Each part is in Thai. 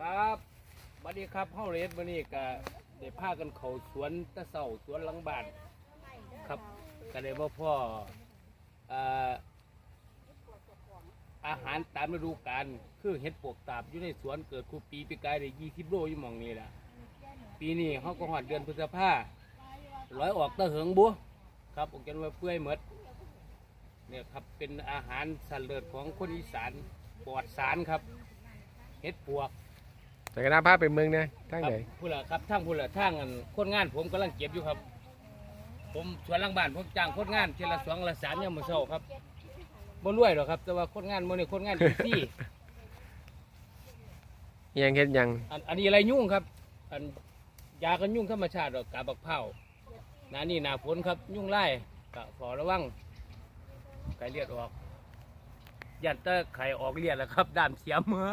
ครับสวัสดีครับเฮาเรสมื้อนี้ก็ได้พากันเข้าสวนตะเสาสวนหลังบ้านครับก็ได้บ่พ่อเอ่ออาหารตามฤดูกาลคือเห็ดปวกตาบอยู่ในสวนเกิดคูปีปีกายได้20โลอยู่หม่องนี้ล่ะ ปีนี้เฮาก็ฮอดเดือนพฤษภาร้อยออกตะเหิงบัวครับออกกันว่าเปื่อยหมดเนี่ยครับเป็นอาหารสันเลิศของคนอีสานปลอดสารครับเห็ดปวก แต่ก็น่าพาไปเมืองนะทางไหนครับผู้ละครับทางผู้ละทางอันคนงานผมกำลังเก็บอยู่ครับ ผมสวนหลังบ้านผมจ้างคนงานเทอละสองละสามยามมื้อเช้าครับบ่รวยหรอกครับ แต่ว่าคนงานมื้อนี้คนงานดีซี่อิหยังเฮ็ดหยังอันอันนี้อะไรยุ่งครับ อันยากันยุ่งธรรมชาติดอกกาบักเผาหนานี่หนาฝนครับ ยุ่งไล่ก็ขอระวังไข่เลือดออกยันเตอไข่ออกเลือดแล้วครับ ด้ามเสียมเมื่อ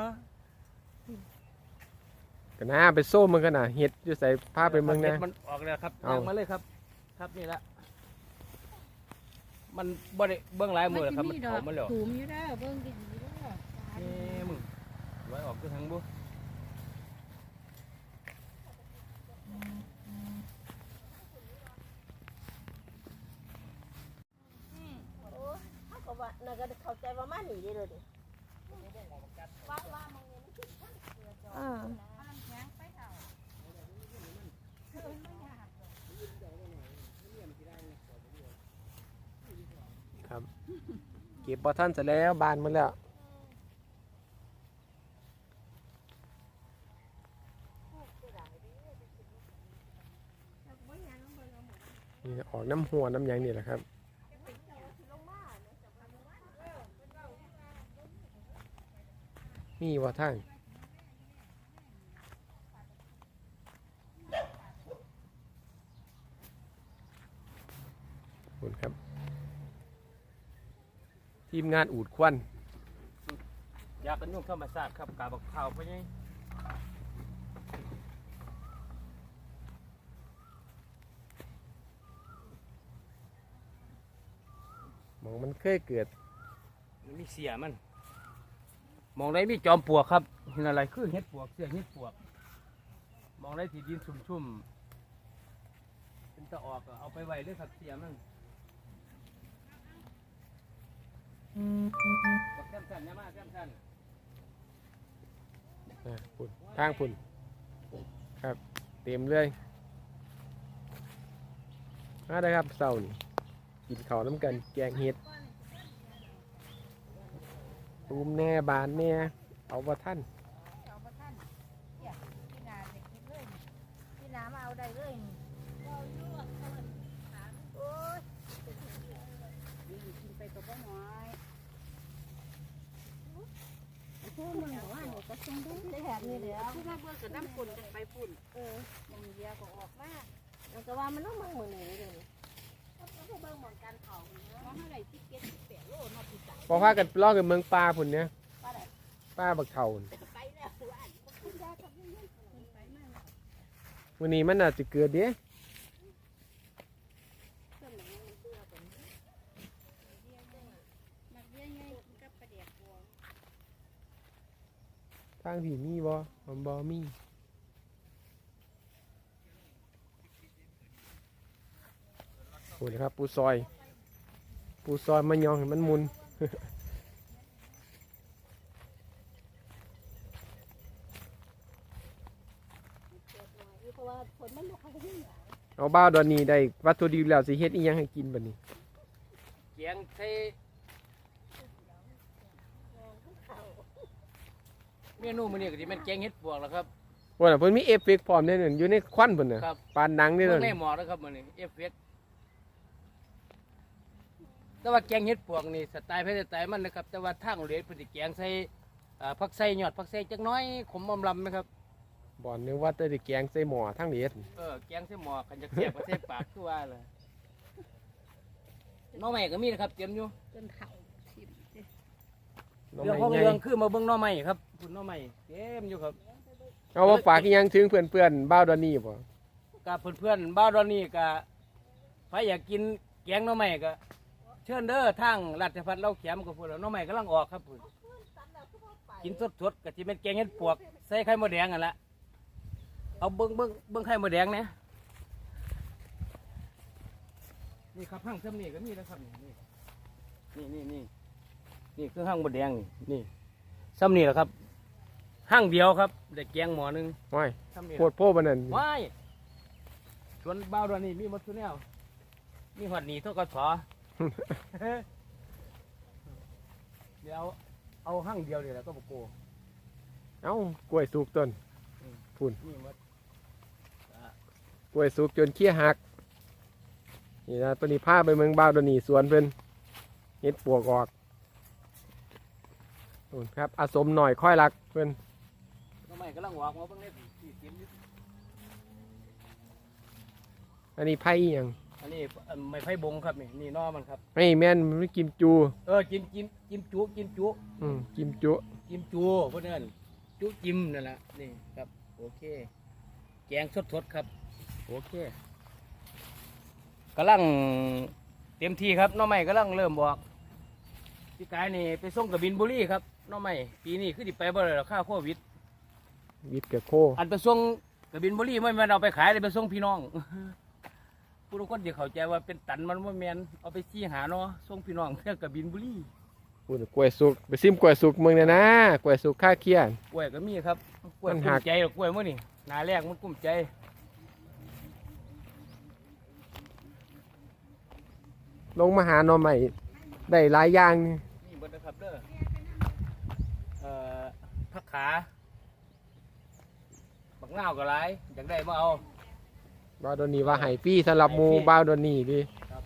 ก็น่าไปโซ่เมืองกันน่ะเฮ็ดอยู่ใส่พาไปเมืองนะ มันออกแล้วครับเอา ย่างมาเลยครับ ครับนี่ละมันบ่ได้เบื้องหลายมือแล้วครับมันออกมาแล้วถุมอยู่เด้อเบิ่งดีๆเด้อเอ้มึงไว้ออกตัวทางบุเขาก็ว่าน่าก็เข้าใจว่ามาหนีได้เลยดิอ่าค รับ เก็บบ่ทันเสร็จแล้วบานหมดแล้วนี่ออกน้ำหัวน้ำยังนี่แหละครับมีว่าทางขอบคุณครับ ทีมงานอูดควันยากันยุ่งธรรมชาติครับกาบักเผาไปยังหมองมันเคยเกิด มันมีเสียมัน มองได้มีจอมปลวกครับเห็นอะไรคือเห็ดปลวกเสียเห็ดปลวก มองได้ที่ดินชุ่มๆเป็นตะออกก็เอาไปไว้เลยครับเสียมันบักแซมสันอยามาแซมสัน นะ พุ่นทางพุ่นครับ เต็มเลยมาเลยครับเสาร์นี่กินข้าวน้ำกันแกงเห็ดตูมแน่บานแน่เอาว่าท่านเอาบ่ทันเนี่ยพี่นาจะกินเลยพี่นามาเอาได้เลยนี่โอ้ยกินไปก็บ่น้อย พูดมึงบอกว่าหนูก็ต้องดูได้แบบนี้เดี๋ยวพูดมาเบิ่งกับน้ำปุ่นกันไปปุ่น เออมึงเดียวก็ออกมามันก็ว่ามันต้องมึงมือหนีเลยก็เบิ่งหมอนกันเผาเนาะเท่าไหร่ที่เก็ตที่แปดโลเนาะพี่จ๋าพอพากันล่องกันเมืองปลาพุ่นเนี่ยป้าได้ป้าบักเท่าพุ่นไปแล้วอันบ่คุณยากับยังไปมาแล้ววันนี้มันอาจจะเกิดเด้ ต้นไหนมันเบื่อเป็นเบี้ยเบิ่งมักเบี้ยไงกินกับปลาแดกบวง ทางที่มีบ่มันบ่มีโอ้ยครับ ปูซอย ปูซอยมันยองให้มันมุนเอาบ้าดอนนี้ได้วัตถุดิบแล้วสิเฮ็ดอีหยังให้กินบัดนี้เกียงใส่ เมนูมื้อนี้ก็สิแม่นแกงเห็ดปวกแล้วครับ ว่าน่ะเพิ่นมีเอฟเฟกต์พร้อมเด้นั่นอยู่ในควันเพิ่นน่ะครับ ปานหนังเด้เบิ่นั่งนในหมอนะครับมื้อนี้เอฟเฟกต์แต่ว่าแกงเห็ดปวกนี่สไตล์เพชรสไตล์มันนะครับ แต่ว่าทางโรงเรียนเพิ่นสิแกงใส่อ่าผักใส่ยอดผักใส่จักหน้อยขมอมลำนะครับ บ่นึกว่าแต่สิแกงใส่หม้อทางเด็ดเออแกงใส่หมอกันจะเสียบก็ใส่ปากคือว่าเลยหน้องใหม่ก็มีนะครับเตรียมอยู่จนเข่าทิ่มสิ น้องเรื่องใหของม่ใหญ่เรื่องคือมาเบิ่งหน้องใหม่ครับคุณหน้องใหม่เต็มอยู่ครับเอาว่าฝากอีหยังถึงเพื่อนๆบ้าวดอนนี้บ่กับเพื่อนๆบ้าวดอนนี่ก็ใครอยากกินแกงหน้องใหม่ก็ เชิญเด้อทางราชพัฒน์เล่าเขียมกับพวกเราหน้องใหม่กำลังออกครับพุ่นเกินสดๆก็สิเป็นแกงเห็ดปวกใส่ไข่มดแดงกันละเอาเบิ้งเบิ้งเบิ้งไข่มดแดงเนี่ยนี่ครับห้างซ้ำนี่ก็มีนะครับนี่นี่นี่นี่ นี่คือห้างมดแดงนี่นี่ซ้ำนี่แหละครับห้างเดียวครับได้แกงหมอหนึงว้ายซ้ำนี่โคตรโพ่บันนั่นว้ายสวนบ้าวดอนนี่มีหมดทุกแนวมีหอดหนีเท่ากับสอ เดี๋ยวเอาห้างเดียวเลยแหล้วก็บโกเอ้ากล้วยสุกต้นนี่หมดกล้วยสุกจนเขี้ยหักนี่นะตัวนี้ผ้าไปเมืองบ้าวตัวนี้สวนเพิ่นเฮ็ดปวกออก นู่นครับอาสมหน่อยค่อยรักเพิ่นน้องใหม่กำลังวางมาเบิ่งได้สี่สิบนิดอันนี้ไผ่อีหยังอันนี้เอ่อไม่ไผ่บงครับนี่นี่นอมันครับไอ้แม่นมันกิมจู เออจิ้มจิ้มจิ้มจุจิ้มจุอืมกิมจุจิ้มจูเพื่อนเอิ้นจุจิ้มนั่นแหละนี่ครับโอเค แกงสดๆครับ โอเคกำลังเต็มที่ครับน้องใหม่กำลังเริ่มบอก พี่กายนี่ไปส่งกับบินบุรีครับน้องใหม่ปีนี้คือดิไปบ่ได้หรอกค่าโควิด วิทย์กับโคอันไปส่งกับบินบุรีไม่แม่นเอาไปขายเลยไปส่งพี่น้อง ผู้ทุกคนจะเข้าใจว่าเป็นตันมันว่าแมนเอาไปชี้หาเนาะส่งพี่น้องเพื่อกับบินบุรีพูดกล้วยสุกไปซิมกล้วยสุกเมืองเนี่ยนะกล้วยสุกค่าเคียน กล้วยก็มีครับกล้วยมันกุ้หัมกใจหรอกกล้วยมื่อนี่หนาแรกมันกุ้มใจลงมาหาหน่อใหม่ได้หลายอย่างนี่นี่เบดนะ ครับเด้อเอ่อผักขาบักเงาวก็หลายอยากได้มาเอา บ้าวตัวนี้ว่าไห้ฟรีสำหรับหมูให้ฟรีบ้าวตัวนี้ดิครับ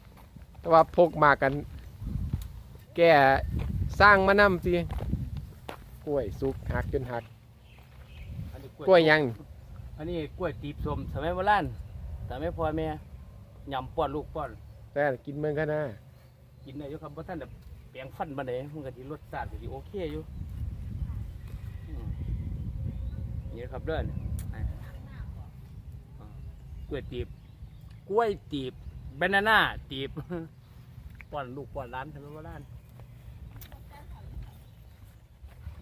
แต่ว่าพกมากัน แก่สร้างมานำสิกล้วยสุกหักจนหัก อันนี้กล้วยยัง อันนี้กล้วยตีบสมสมัยโบราณแต่ไม่พอแม่ยำป้อนลูกป้อนแต่กินเมืองกันนะกินได้อยู่ครับเพราะท่านแบบ แปลงฟันมาเลยมันก็ที่รสชาติก็ที่โอเคอยู่อืมนี่ครับเด้อนอ่ากล้วยตีบกล้วยตีบเบนาน่าตีบป้อนลูกป้อนร้านทำไมว่าร้าน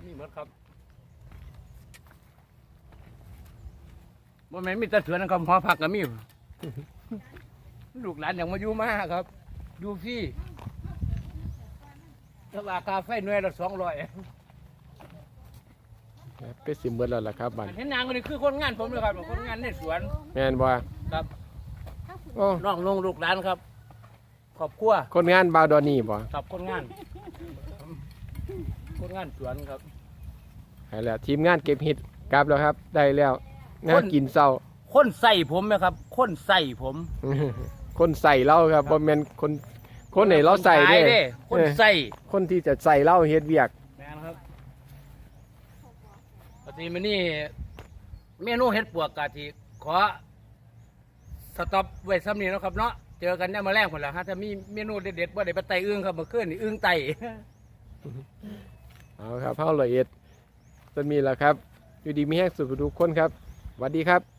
นี่หมดครับว่าแม่นมีแต่เถื่อนนะครับหอผักก็มี ลูกหลานอย่างมาอยู่มากครับอยู่ ฟรี่ถ้าว่าคาเฟ่หน่วยละสองร้อยครับก็สิเบิดแล้วล่ะครับบัดเห็นนางคนนี้คือคนงานผมเลยครับคนงานในสวนแม่นบ่ครับโอ้น้องลงลูกหลานครับครอบครัวคนงานบ้าวดอนนี่บ่ครับคนงาน คนงานสวนครับให้แล้วทีมงานเก็บเห็ดกลับแล้วครับ ได้แล้วนะคนกินเศร้าคนใส่ผมไหมครับ คนใส่ผม คนใส่เหล้าครับบ่แม่นคน คนไหนเราใส่เด้ขายคนใส่คนที่จะใส่เหล้าเฮ็ดเวียก แม่นครับปกติมันนี่เมนูเห็ดปวกกะทิขอสต็อปไว้ซ้ำนี้เนาะครับเนาะเจอกันได้มาแรกหมดแล้วฮะถ้ามีเมนูเด็ดๆว่าได้ไปไต่อึ้งครับเมื่อคืนนี่อึ้งไต่เอาครับเฮาละเอียดจะมีแล้วครับ อยู่ดีมีแห้งสุดทุกคนครับสวัสดีครับ